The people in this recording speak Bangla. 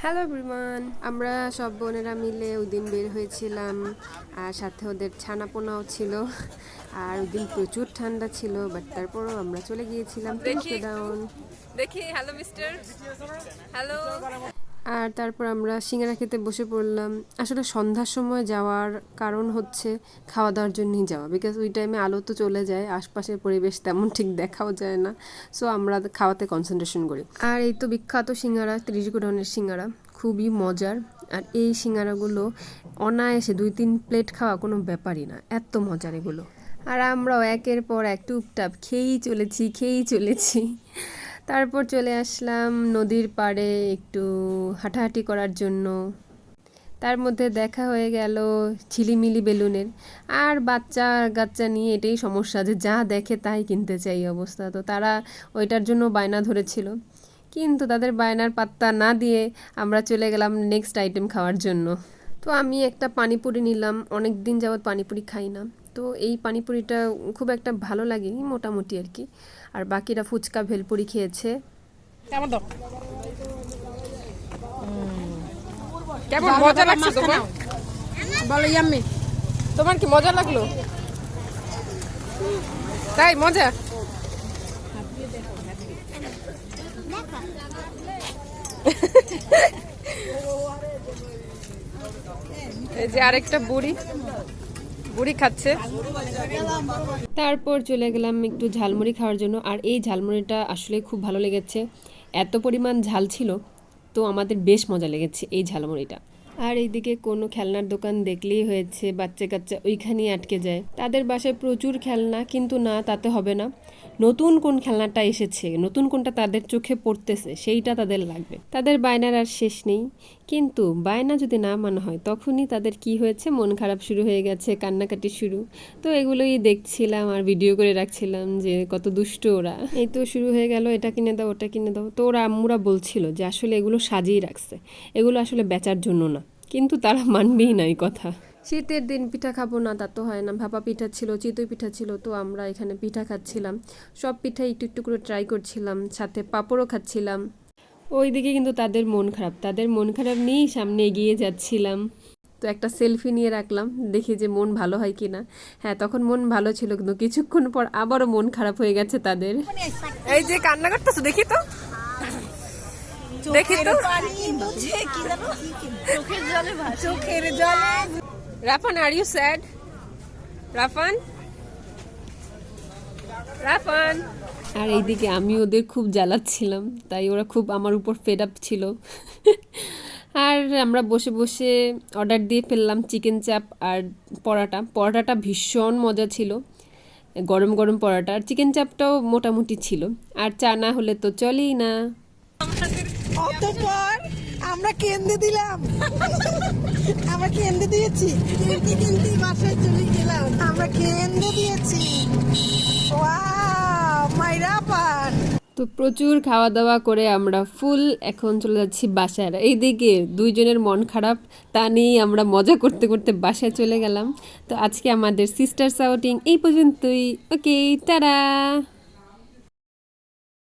হ্যালো ব্রিমান আমরা সব বোনেরা মিলে ওই দিন বের হয়েছিলাম আর সাথে ওদের ছানাপোনাও ছিল আর ওই দিন প্রচুর ঠান্ডা ছিল বাট তারপরও আমরা চলে গিয়েছিলাম। দেখি। হ্যালো মিস্টার হ্যালো আর তারপর আমরা সিঙ্গারা খেতে বসে পড়লাম। আসলে সন্ধ্যার সময় যাওয়ার কারণ হচ্ছে খাওয়া দাওয়ার জন্যই যাওয়া। বিকজ ওই টাইমে আলো তো চলে যায়, আশপাশের পরিবেশ তেমন ঠিক দেখাও যায় না। সো আমরা খাওয়াতে কনসেন্ট্রেশন করি। আর এই তো বিখ্যাত সিঙ্গারা, ত্রিশ গোডাউনের সিঙ্গারা, খুবই মজার। আর এই সিঙ্গারাগুলো অনায়াসে দুই, তিন প্লেট খাওয়া কোনো ব্যাপারই না। এত মজার এগুলো। আর আমরাও একের পর এক টুপটাপ খেয়েই চলেছি খেয়েই চলেছি। তারপর চলে আসলাম নদীর পাড়ে একটু হাঁটাহাঁটি করার জন্য। তার মধ্যে দেখা হয়ে গেল ঝিলিমিলি বেলুনের। আর বাচ্চা কাচ্চা নিয়ে এটাই সমস্যা যে যা দেখে তাই কিনতে চাই অবস্থা। তো তারা ওইটার জন্য বায়না ধরেছিল। কিন্তু তাদের বায়নার পাত্তা না দিয়ে আমরা চলে গেলাম নেক্সট আইটেম খাওয়ার জন্য। তো আমি একটা পানিপুরি নিলাম। অনেক দিন যাবৎ পানিপুরি খাই না। তো এই পানিপুরিটা খুব একটা ভালো লাগেনি মোটামুটি আর কি। আর বাকিরা ফুচকা ভেলপুরি খেয়েছে। কেমন মজা লাগছে তোমার? বলো ইয়াম্মি তোমার কি মজা লাগল? তাই মজা? এই যে আরেকটা বুড়ি। বুড়ি খাচ্ছে। তারপর চলে গেলাম একটু ঝালমুড়ি খাওয়ার জন্য। আর এই ঝালমুড়িটা আসলে খুব ভালো লেগেছে। এত পরিমাণ ঝাল ছিল, তো আমাদের বেশ মজা লেগেছে এই ঝালমুড়িটা। আর এইদিকে কোনো খেলনার দোকান দেখলেই হয়েছে বাচ্চা কাচ্চা ওইখানেই আটকে যায়। তাদের বাসায় প্রচুর খেলনা, কিন্তু না, তাতে হবে না। নতুন কোন খেলনাটা এসেছে, নতুন কোনটা তাদের চোখে পড়তেছে, সেইটা তাদের লাগবে। তাদের বায়নার আর শেষ নেই। কিন্তু বায়না যদি না মানা হয়, তখনই তাদের কি হয়েছে? মন খারাপ শুরু হয়ে গেছে, কান্নাকাটি শুরু। তো এগুলোই দেখছিলাম আর ভিডিও করে রাখছিলাম যে কত দুষ্ট ওরা। এই তো শুরু হয়ে গেল, এটা কিনে দাও, ওটা কিনে দাও। তো ওরা আম্মুরা বলছিল যে আসলে এগুলো সাজিয়ে রাখছে। এগুলো আসলে বেচার জন্য না। কিন্তু তারা মানবেই না এই কথা। শীতের দিন পিঠা খাব না তা তো হয় না। ভাপা পিঠা ছিল চিতই পিঠা ছিল তো আমরা এখানে পিঠা খাচ্ছিলাম। সব পিঠা একটু একটু করে ট্রাই করছিলাম সাথে পাঁপড়ও খাচ্ছিলাম। ওইদিকে কিন্তু তাদের মন খারাপ তাদের মন খারাপ নিয়েই সামনে এগিয়ে যাচ্ছিলাম। তো একটা সেলফি নিয়ে রাখলাম দেখি যে মন ভালো হয় কি না হ্যাঁ তখন মন ভালো ছিল কিন্তু কিছুক্ষণ পর আবারও মন খারাপ হয়ে গেছে তাদের। এই যে কান্না করতেছো দেখি তো। দেখি তো। চোখের জলে Rafan are you sad Rafan Rafan আর এইদিকে আমি ওদের খুব জ্বালাচ্ছিলাম তাই ওরা খুব আমার উপর ফেড আপ ছিল। আর আমরা বসে বসে অর্ডার দিয়ে ফেললাম চিকেন চাপ আর পরাটা। পরাটাটা ভীষণ মজা ছিল গরম গরম পরাটা। আর চিকেন চাপটাও মোটামুটি ছিল। আর চা না হলে তো চলেই না। অতপর আমরা কেন্দ্রে দিলাম। আমরা কেন্দ্রে দিয়েছি। কিনতে কিনতে বাসায় চলে গেলাম। আমরা কেন্দ্রে দিয়েছি। মাইরা পান তো প্রচুর খাওয়া দাওয়া করে আমরা ফুল এখন চলে যাচ্ছি বাসায়। এইদিকে দুইজনের মন খারাপ, তা নিয়েই আমরা মজা করতে করতে বাসায় চলে গেলাম। তো আজকে আমাদের সিস্টার সাউটিং এই পর্যন্তই। ওকে টাটা